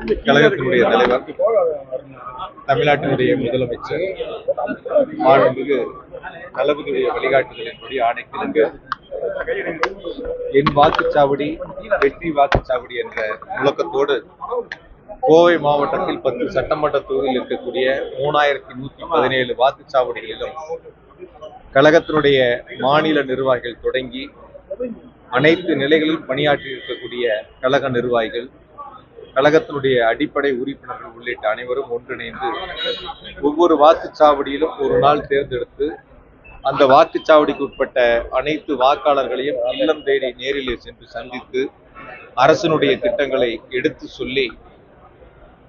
கழகத்தினுடைய தலைவர் தமிழ்நாட்டினுடைய முதலமைச்சர். மாண்புமிகு தளபதியுடைய வழிகாட்டுதலின்படி ஆணைக்கிழங்கு என் வாக்குச்சாவடி வெற்றி வாக்குச்சாவடி என்ற முழக்கத்தோடு கோவை மாவட்டத்தில் பத்து சட்டமன்ற தொகுதியில் இருக்கக்கூடிய மூணாயிரத்தி நூத்தி பதினேழு வாக்குச்சாவடிகளிலும் கழகத்தினுடைய மாநில நிர்வாகிகள் தொடங்கி அனைத்து நிலைகளில் பணியாற்றி இருக்கக்கூடிய கழக நிர்வாகிகள் கழகத்தினுடைய அடிப்படை உறுப்பினர்கள் உள்ளிட்ட அனைவரும் ஒன்றிணைந்து ஒவ்வொரு வாக்குச்சாவடியிலும் ஒரு நாள் தேர்ந்தெடுத்து அந்த வாக்குச்சாவடிக்கு உட்பட்ட அனைத்து வாக்காளர்களையும் இல்லம் தேடி நேரிலே சென்று சந்தித்து அரசினுடைய திட்டங்களை எடுத்து சொல்லி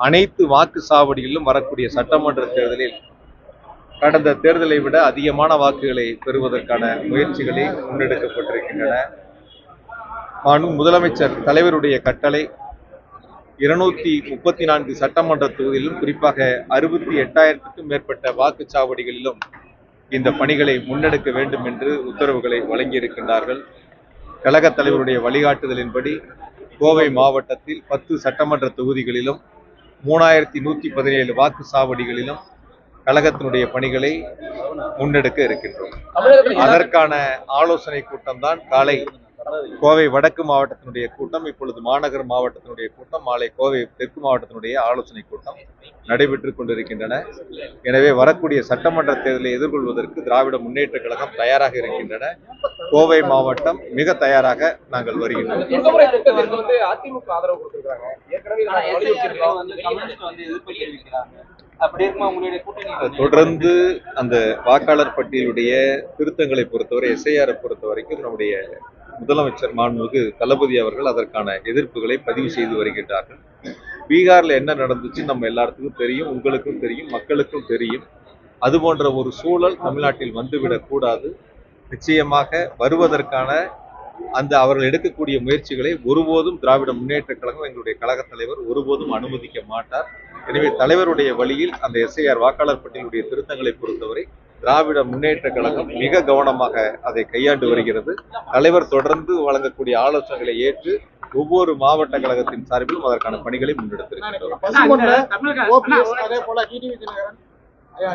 அனைத்து வாக்குச்சாவடியிலும் வரக்கூடிய சட்டமன்ற தேர்தலில் கடந்த தேர்தலை விட அதிகமான வாக்குகளை பெறுவதற்கான முயற்சிகளை முன்னெடுக்கப்பட்டிருக்கின்றன. மாண்பு முதலமைச்சர் தலைவருடைய கட்டளை இருநூத்தி முப்பத்தி நான்கு சட்டமன்ற தொகுதியிலும் குறிப்பாக அறுபத்தி எட்டாயிரத்துக்கும் மேற்பட்ட வாக்குச்சாவடிகளிலும் இந்த பணிகளை முன்னெடுக்க வேண்டும் என்று உத்தரவுகளை வழங்கியிருக்கின்றார்கள். கழக தலைவருடைய வழிகாட்டுதலின்படி கோவை மாவட்டத்தில் பத்து சட்டமன்ற தொகுதிகளிலும் மூணாயிரத்தி நூத்தி பதினேழு வாக்குச்சாவடிகளிலும் கழகத்தினுடைய பணிகளை முன்னெடுக்க இருக்கின்றோம். அதற்கான ஆலோசனை கூட்டம் தான் காலை கோவை வடக்கு மாவட்டத்தினுடைய கூட்டம் இப்பொழுது மாநகர் மாவட்டத்தினுடைய கூட்டம் மாலை கோவை தெற்கு மாவட்டத்தினுடைய ஆலோசனை கூட்டம் நடைபெற்றுக் கொண்டிருக்கின்றன. எனவே வரக்கூடிய சட்டமன்ற தேர்தலை எதிர்கொள்வதற்கு திராவிட முன்னேற்ற கழகம் தயாராக இருக்கின்றன. கோவை மாவட்டம் மிக தயாராக நாங்கள் வருகின்றோம். தொடர்ந்து அந்த வாக்காளர் பட்டியலுடைய திருத்தங்களை பொறுத்தவரை எஸ்ஐஆரை பொறுத்த வரைக்கும் நம்முடைய முதலமைச்சர் மாண்புமிகு தளபதி அவர்கள் அதற்கான எதிர்ப்புகளை பதிவு செய்து வருகின்றார்கள். பீகார்ல என்ன நடந்துச்சு நம்ம எல்லாத்துக்கும் தெரியும் உங்களுக்கும் தெரியும் மக்களுக்கும் தெரியும். அது போன்ற ஒரு சூழல் தமிழ்நாட்டில் வந்துவிடக்கூடாது நிச்சயமாக வருவதற்கான அந்த அவர்கள் எடுக்கக்கூடிய முயற்சிகளை ஒருபோதும் திராவிட முன்னேற்ற கழகம் எங்களுடைய கழகத் தலைவர் ஒருபோதும் அனுமதிக்க மாட்டார். எனவே தலைவருடைய வழியில் அந்த எஸ்ஐஆர் வாக்காளர் பட்டியலுடைய திருத்தங்களை பொறுத்தவரை திராவிட முன்னேற்ற கழகம் மிக கவனமாக அதை கையாண்டு வருகிறது. தலைவர் தொடர்ந்து வழங்கக்கூடிய ஆலோசனைகளை ஏற்று ஒவ்வொரு மாவட்ட கழகத்தின் சார்பிலும் அதற்கான பணிகளை முன்னெடுத்திருக்கிறோம்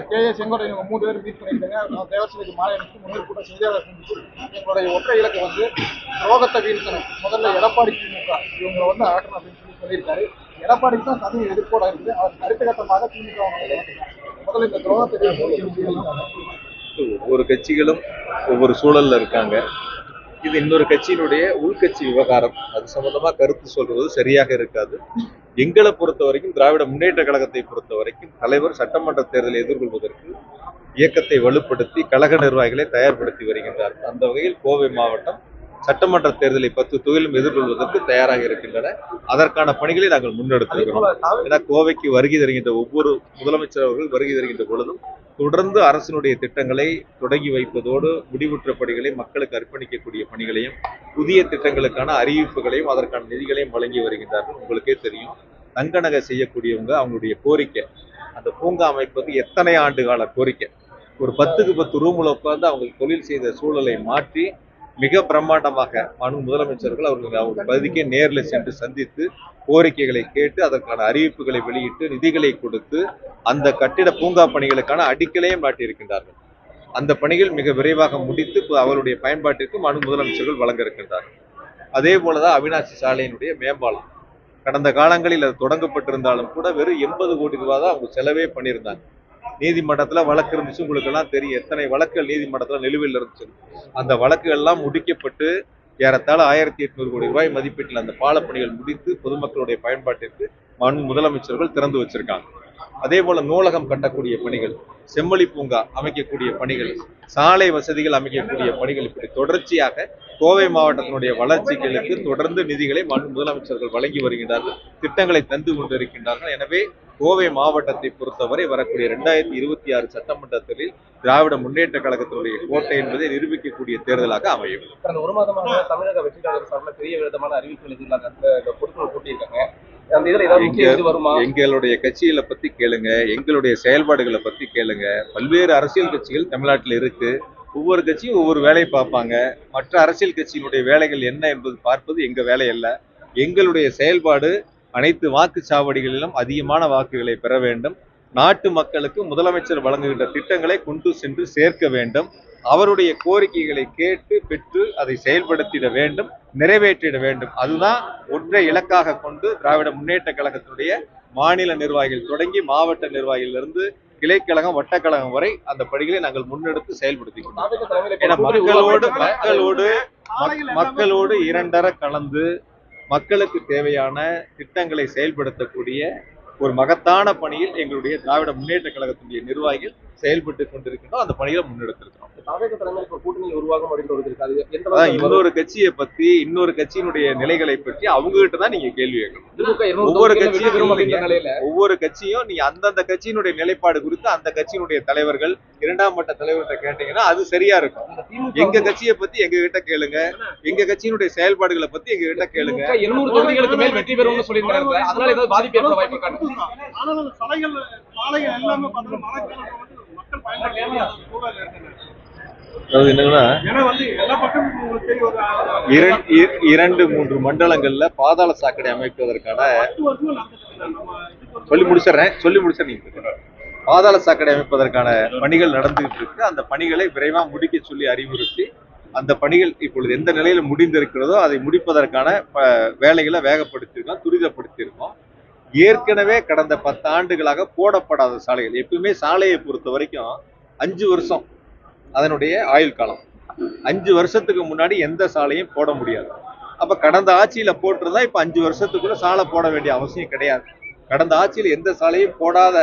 கே ஏ இவங்க மூணு பேர் மீட் பண்ணியிருக்காங்க. தேவசபைக்கு மாலை அனுப்பி முன்னூறு கூட்டம் செய்தியாளர் சந்திச்சு எங்களுடைய ஒற்றை இலக்கு வந்து துரோகத்தை வீழ்த்தணும். முதல்ல எடப்பாடி திமுக இவங்க வந்து அப்படின்னு சொல்லி சொல்லியிருக்காரு. எடப்பாடிக்கு தான் தனி எதிர்ப்போட இருக்குது அவர் அடுத்த கட்டமாக திமுக அவங்க ஒவ்வொரு கட்சிகளும் ஒவ்வொரு சூழல்ல இருக்காங்க. இது இன்னொரு கட்சியினுடைய உள்கட்சி விவகாரம். அது சம்பந்தமா கருத்து சொல்றது சரியாக இருக்காது. எங்களை பொறுத்த வரைக்கும் திராவிட முன்னேற்ற கழகத்தை பொறுத்த வரைக்கும் தலைவர் சட்டமன்ற தேர்தலை எதிர்கொள்வதற்கு இயக்கத்தை வலுப்படுத்தி கழக நிர்வாகிகளை தயார்படுத்தி வருகின்றார். அந்த வகையில் கோவை மாவட்டம் சட்டமன்ற தேர்தலை பத்து தொழிலும் எதிர்கொள்வதற்கு தயாராக இருக்கின்றன. அதற்கான பணிகளை நாங்கள் முன்னெடுத்திருக்கிறோம் ஏன்னா கோவைக்கு வருகை தருகின்ற ஒவ்வொரு முதலமைச்சர் அவர்கள் வருகை தருகின்ற பொழுதும் தொடர்ந்து அரசினுடைய திட்டங்களை தொடங்கி வைப்பதோடு முடிவுற்ற பணிகளை மக்களுக்கு அர்ப்பணிக்கக்கூடிய பணிகளையும் புதிய திட்டங்களுக்கான அறிவிப்புகளையும் அதற்கான நிதிகளையும் வழங்கி வருகின்றார்கள். உங்களுக்கே தெரியும். தங்க நகை செய்யக்கூடியவங்க அவங்களுடைய கோரிக்கை. அந்த பூங்கா அமைப்பது எத்தனை ஆண்டு கால கோரிக்கை? ஒரு பத்துக்கு பத்து ரூம்ல உட்கார்ந்து அவங்க தொழில் செய்த சூழலை மாற்றி மிக பிரம்மாண்டமாக மனு முதலமைச்சர்கள் அவர்கள் அவங்க பகுதிக்கே நேரில் சென்று சந்தித்து கோரிக்கைகளை கேட்டு அதற்கான அறிவிப்புகளை வெளியிட்டு நிதிகளை கொடுத்து அந்த கட்டிட பூங்கா பணிகளுக்கான அடிக்கலையும் நாட்டியிருக்கின்றார்கள். அந்த பணிகள் மிக விரைவாக முடித்து அவருடைய பயன்பாட்டிற்கு மனு முதலமைச்சர்கள் வழங்க இருக்கின்றார்கள் அதே போலதான் அவினாசி சாலையினுடைய மேம்பாலம். கடந்த காலங்களில் அது தொடங்கப்பட்டிருந்தாலும் கூட வெறும் எண்பது கோடி ரூபாய் தான் அவங்க செலவே பண்ணியிருந்தாங்க. நீதிமன்றத்துல வழக்கு இருந்துச்சு. உங்களுக்கு எல்லாம் தெரியும். எத்தனை வழக்குகள் நீதிமன்றத்துல நிலுவையில் இருந்துச்சு. அந்த வழக்குகள் எல்லாம் முடிக்கப்பட்டு ஏறத்தாழ ஆயிரத்தி எட்நூறு கோடி ரூபாய் மதிப்பீட்டில் அந்த பாலப்பணிகள் முடித்து பொதுமக்களுடைய பயன்பாட்டிற்கு மண் முதலமைச்சர்கள் திறந்து வச்சிருக்காங்க. அதே போல நூலகம் கட்டக்கூடிய பணிகள் செம்மொழி பூங்கா அமைக்கக்கூடிய பணிகள் சாலை வசதிகள் அமைக்கக்கூடிய பணிகள் இப்படி தொடர்ச்சியாக கோவை மாவட்டத்தினுடைய வளர்ச்சிகளுக்கு தொடர்ந்து நிதிகளை முதலமைச்சர்கள் வழங்கி வருகின்றார்கள் திட்டங்களை தந்து கொண்டிருக்கின்றார்கள். எனவே கோவை மாவட்டத்தை பொறுத்தவரை வரக்கூடிய இரண்டாயிரத்தி இருபத்தி ஆறு சட்டமன்ற தேர்தலில் திராவிட முன்னேற்ற கழகத்தினுடைய கோட்டை என்பதை நிரூபிக்கக்கூடிய தேர்தலாக அமையும். கடந்த ஒரு மாதமாக தமிழக வெற்றி கழக சார்பில் பெரிய விதமான அறிவிப்புகள் பொருட்கள் கூட்டியிருக்காங்க. எங்களுடைய கட்சிகளை பத்தி கேளுங்க எங்களுடைய செயல்பாடுகளை பத்தி கேளுங்க. பல்வேறு அரசியல் கட்சிகள் தமிழ்நாட்டில் இருக்கு. ஒவ்வொரு கட்சியும் ஒவ்வொரு வேலையை பார்ப்பாங்க. மற்ற அரசியல் கட்சியினுடைய வேலைகள் என்ன என்பது பார்ப்பது எங்க வேலை அல்ல. எங்களுடைய செயல்பாடு அனைத்து வாக்குச்சாவடிகளிலும் அதிகமான வாக்குகளை பெற வேண்டும். நாட்டு மக்களுக்கு முதலமைச்சர் வழங்குகின்ற திட்டங்களை கொண்டு சென்று சேர்க்க வேண்டும். அவருடைய கோரிக்கைகளை கேட்டு பெற்று அதை செயல்படுத்திட வேண்டும் நிறைவேற்றிட வேண்டும். அதுதான் ஒற்றை இலக்காக கொண்டு திராவிட முன்னேற்ற கழகத்தினுடைய மாநில நிர்வாகிகள் தொடங்கி மாவட்ட நிர்வாகிகளிலிருந்து கிளைக்கழகம் வட்டக்கழகம் வரை அந்த பணிகளை நாங்கள் முன்னெடுத்து செயல்படுத்தி கொண்டோம் தாவேக தலைமையில ஏன்னா மக்களோடு மக்களோடு மக்- மக்களோடு இரண்டர கலந்து மக்களுக்கு தேவையான திட்டங்களை செயல்படுத்தக்கூடிய ஒரு மகத்தான பணியில் எங்களுடைய திராவிட முன்னேற்ற கழகத்தினுடைய நிர்வாகிகள் செயல்பட்டு கொண்டிருக்கின்றோம். அந்த பணிகளை முன்னெடுத்திருக்கிறோம். இன்னொரு கட்சியை பத்தி இன்னொரு கட்சியினுடைய நிலைகளை பற்றி அவங்க கிட்ட தான் நீங்க கேள்வி கேட்கணும். ஒவ்வொரு கட்சியும் ஒவ்வொரு கட்சியும் நீங்க அந்தந்த கட்சியினுடைய நிலைப்பாடு குறித்து அந்த கட்சியினுடைய தலைவர்கள் இரண்டாம் மட்ட தலைவர்கிட்ட கேட்டீங்கன்னா அது சரியா இருக்கும். எங்க கட்சியை பத்தி எங்க கிட்ட கேளுங்க. எங்க கட்சியினுடைய செயல்பாடுகளை பத்தி எங்க கிட்ட கேளுங்க. இருநூறு தொகுதிகளுக்கு மேல் வெற்றி பெறும்னு சொல்லியிருக்காங்க அதனால ஏதாவது பாதிப்பு ஏற்பட வாய்ப்பு வந்து மக்கள் பயன்படுத்த அதாவது என்னன்னா இரண்டு மூன்று மண்டலங்கள்ல பாதாள சாக்கடை அமைப்பதற்கான சொல்லி முடிச்சிடுறேன். சொல்லி முடிச்ச நீங்க பாதாள சாக்கடை அமைப்பதற்கான பணிகள் நடந்துகிட்டு இருக்கு. அந்த பணிகளை விரைவா முடிக்க சொல்லி அறிவுறுத்தி அந்த பணிகள் இப்பொழுது எந்த நிலையில முடிந்திருக்கிறதோ அதை முடிப்பதற்கான வேலைகளை வேகப்படுத்தியிருக்கோம் துரிதப்படுத்தியிருக்கோம். ஏற்கனவே கடந்த பத்து ஆண்டுகளாக போடப்படாத சாலைகள் எப்பவுமே சாலையை பொறுத்த வரைக்கும் அஞ்சு வருஷம் அதனுடைய ஆயுள் காலம். அஞ்சு வருஷத்துக்கு முன்னாடி எந்த சாலையும் போட முடியாது. அப்ப கடந்த ஆட்சியில போட்டிருந்தா இப்ப அஞ்சு வருஷத்துக்குள்ள சாலை போட வேண்டிய அவசியம் கிடையாது. கடந்த ஆட்சியில் எந்த சாலையும் போடாத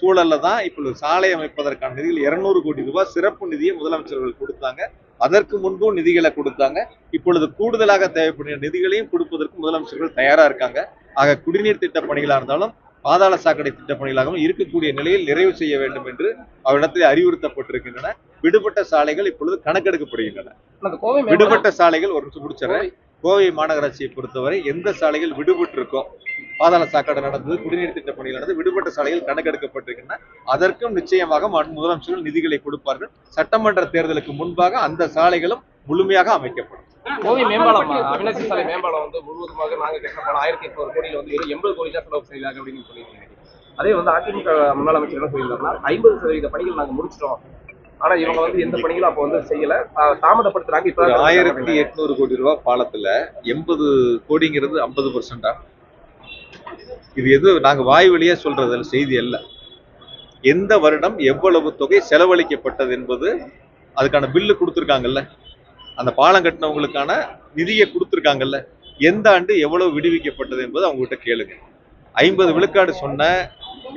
சூழல்ல தான் இப்பொழுது சாலை அமைப்பதற்கான நிதிகள் இருநூறு கோடி ரூபாய் சிறப்பு நிதியை முதலமைச்சர்கள் கொடுத்தாங்க. அதற்கு முன்பும் நிதிகளை கொடுத்தாங்க. இப்பொழுது கூடுதலாக தேவைப்படுகிற நிதிகளையும் கொடுப்பதற்கு முதலமைச்சர்கள் தயாரா இருக்காங்க. ஆக குடிநீர் திட்ட பணிகளா இருந்தாலும் பாதாள சாக்கடை திட்ட பணிகளாகவும் இருக்கக்கூடிய நிலையில் நிறைவு செய்ய வேண்டும் என்று அவரிடத்தில் அறிவுறுத்தப்பட்டிருக்கின்றன. விடுபட்ட சாலைகள் இப்பொழுது கணக்கெடுக்கப்படுகின்றன. விடுபட்ட சாலைகள் ஒரு முடிச்சிடறேன். கோவை மாநகராட்சியை பொறுத்தவரை எந்த சாலைகள் விடுபட்டு இருக்கோ பாதாள சாக்கடை நடந்தது குடிநீர் திட்ட பணிகள் நடந்தது விடுபட்ட சாலைகள் கணக்கெடுக்கப்பட்டிருக்கின்றன. அதற்கும் நிச்சயமாக முதலமைச்சர்கள் நிதிகளை கொடுப்பார்கள். சட்டமன்ற தேர்தலுக்கு முன்பாக அந்த சாலைகளும் முழுமையாக அமைக்கப்படும். கோவை மேம்பாலம் அவினாசி சாலை மேம்பாலம் வந்து முழுவதுமாக நாங்க கட்ட ஆயிரத்தி எட்நூறு கோடியில வந்து வெறும் எண்பது கோடி தான் செலவு செய்தாங்க அப்படின்னு சொல்லியிருக்கீங்க. அதே வந்து அதிமுக முன்னாள் அமைச்சர் என்ன சொல்லியிருந்தாருன்னா ஐம்பது சதவீத பணிகள் நாங்க முடிச்சிட்டோம். ஆனா இவங்க வந்து எந்த பணிகளும் அப்போ வந்து செய்யல. தாமதப்படுத்துறாங்க இப்ப ஆயிரத்தி எட்நூறு கோடி ரூபாய் பாலத்துல எண்பது கோடிங்கிறது ஐம்பது பர்சன்டா இது எது நாங்க வாய் வழியா சொல்றது செய்தி அல்ல. எந்த வருடம் எவ்வளவு தொகை செலவழிக்கப்பட்டது என்பது அதுக்கான பில்லு கொடுத்துருக்காங்கல்ல? அந்த பாலம் கட்டினவங்களுக்கான நிதியை கொடுத்துருக்காங்கல்ல எந்த ஆண்டு எவ்வளவு விடுவிக்கப்பட்டது என்பது அவங்ககிட்ட கேளுங்க. ஐம்பது விழுக்காடு சொன்ன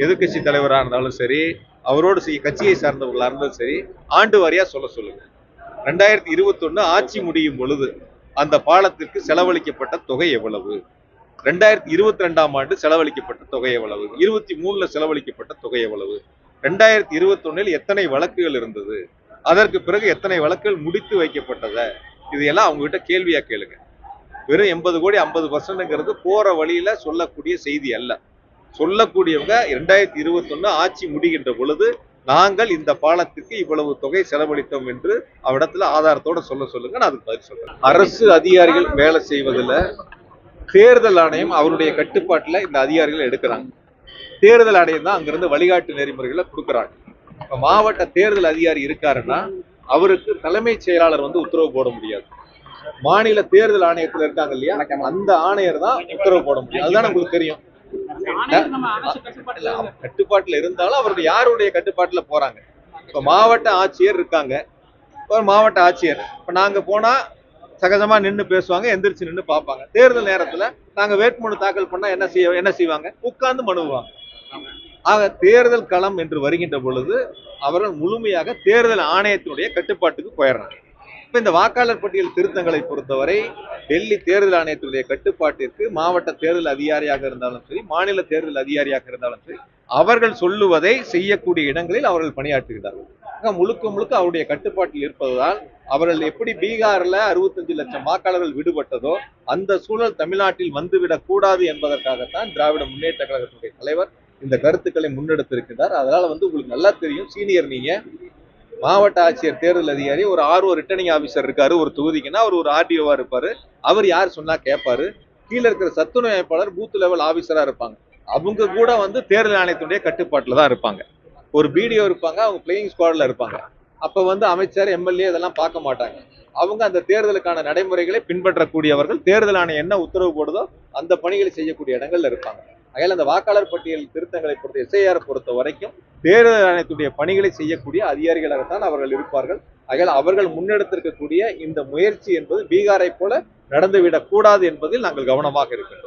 எதிர்க்கட்சி தலைவராக இருந்தாலும் சரி அவரோடு செய்ய கட்சியை சார்ந்தவர்களாக இருந்தாலும் சரி ஆண்டு வாரியாக சொல்ல சொல்லுங்க. ரெண்டாயிரத்தி இருபத்தொன்னு ஆட்சி முடியும் பொழுது அந்த பாலத்திற்கு செலவழிக்கப்பட்ட தொகை எவ்வளவு? ரெண்டாயிரத்தி இருபத்தி ரெண்டாம் ஆண்டு செலவழிக்கப்பட்ட தொகை எவ்வளவு? இருபத்தி மூணுல செலவழிக்கப்பட்ட தொகை எவ்வளவு? ரெண்டாயிரத்தி இருபத்தொன்னில் எத்தனை வழக்குகள் இருந்தது? அதற்கு பிறகு எத்தனை வழக்குகள் முடித்து வைக்கப்பட்டதை இதையெல்லாம் அவங்ககிட்ட அவங்க கிட்ட கேள்வியா கேளுங்க. வெறும் எண்பது கோடி ஐம்பது பர்சன்ட்ங்கிறது போற வழியில சொல்லக்கூடிய செய்தி அல்ல. சொல்லக்கூடியவங்க ரெண்டாயிரத்தி இருபத்தொன்று ஆட்சி முடிகின்ற பொழுது நாங்கள் இந்த பாலத்திற்கு இவ்வளவு தொகை செலவழித்தோம் என்று அவரிடத்துல ஆதாரத்தோட சொல்ல சொல்லுங்க நான் அதுக்கு பதில் சொல்றேன். அரசு அதிகாரிகள் வேலை செய்வதில் தேர்தல் ஆணையம் அவருடைய கட்டுப்பாட்டுல இந்த அதிகாரிகளை எடுக்கிறாங்க. தேர்தல் ஆணையம் தான் அங்கிருந்து வழிகாட்டு நெறிமுறைகளை கொடுக்குறாங்க. இப்ப மாவட்ட தேர்தல் அதிகாரி இருக்காருன்னா அவருக்கு தலைமைச் செயலாளர் வந்து உத்தரவு போட முடியாது. மாநில தேர்தல் ஆணையத்துல இருக்காங்க இல்லையா? அந்த ஆணையர் தான் உத்தரவு போட முடியும். அதுதான் உங்களுக்கு தெரியும். கட்டுப்பாட்டுல இருந்தாலும் அவருடைய யாருடைய கட்டுப்பாட்டுல போறாங்க? இப்ப மாவட்ட ஆட்சியர் இருக்காங்க. ஒரு மாவட்ட ஆட்சியர். இப்ப நாங்க போனா சகஜமா நின்னு பேசுவாங்க எந்திரிச்சு நின்னு பார்ப்பாங்க. தேர்தல் நேரத்துல நாங்க வேட்புமனு தாக்கல் பண்ணா என்ன செய்ய என்ன செய்வாங்க? உட்கார்ந்து மனுவாங்க ஆக தேர்தல் களம் என்று வருகின்ற பொழுது அவர்கள் முழுமையாக தேர்தல் ஆணையத்தினுடைய கட்டுப்பாட்டுக்கு போயிடுறாங்க. இப்ப இந்த வாக்காளர் பட்டியல் திருத்தங்களை பொறுத்தவரை டெல்லி தேர்தல் ஆணையத்தினுடைய கட்டுப்பாட்டிற்கு மாவட்ட தேர்தல் அதிகாரியாக இருந்தாலும் சரி மாநில தேர்தல் அதிகாரியாக இருந்தாலும் சரி அவர்கள் சொல்லுவதை செய்யக்கூடிய இடங்களில் அவர்கள் பணியாற்றுகிறார்கள். முழுக்க முழுக்க அவருடைய கட்டுப்பாட்டில் இருப்பதால் அவர்கள் எப்படி பீகார்ல அறுபத்தஞ்சு லட்சம் வாக்காளர்கள் விடுபட்டதோ அந்த சூழல் தமிழ்நாட்டில் வந்துவிடக் கூடாது என்பதற்காகத்தான் திராவிட முன்னேற்ற கழகத்தினுடைய தலைவர் இந்த கருத்துக்களை முன்னெடுத்திருக்கிறார். அதனால வந்து உங்களுக்கு நல்லா தெரியும். சீனியர் நீங்க. மாவட்ட ஆட்சியர் தேர்தல் அதிகாரி ஒரு ஆர்ஓ ரிட்டர்னிங் ஆஃபீஸர் இருக்காரு ஒரு தொகுதிக்குன்னா அவர் ஒரு ஆர்டிஓவா இருப்பாரு. அவர் யார் சொன்னா கேட்பாரு கீழே இருக்கிற சத்துணவு அமைப்பாளர் பூத் லெவல் ஆபீசரா இருப்பாங்க. அவங்க கூட வந்து தேர்தல் ஆணையத்துடைய கட்டுப்பாட்டில் தான் இருப்பாங்க. ஒரு பிடிஓ இருப்பாங்க அவங்க பிளேயிங் ஸ்குவாட்ல இருப்பாங்க. அப்ப வந்து அமைச்சர் எம்எல்ஏ இதெல்லாம் பார்க்க மாட்டாங்க. அவங்க அந்த தேர்தலுக்கான நடைமுறைகளை பின்பற்றக்கூடியவர்கள் தேர்தல் ஆணையம் என்ன உத்தரவு போடுதோ அந்த பணிகளை செய்யக்கூடிய இடங்கள்ல இருப்பாங்க. அகையால் அந்த வாக்காளர் பட்டியல் திருத்தங்களை பொறுத்த எஸ்ஐஆர் பொறுத்த வரைக்கும் தேர்தல் ஆணையத்துடைய பணிகளை செய்யக்கூடிய அதிகாரிகளாகத்தான் அவர்கள் இருப்பார்கள். ஆகையால் அவர்கள் முன்னெடுத்திருக்கக்கூடிய இந்த முயற்சி என்பது பீகாரை போல நடந்துவிடக்கூடாது என்பதில் நாங்கள் கவனமாக இருக்கின்றோம்.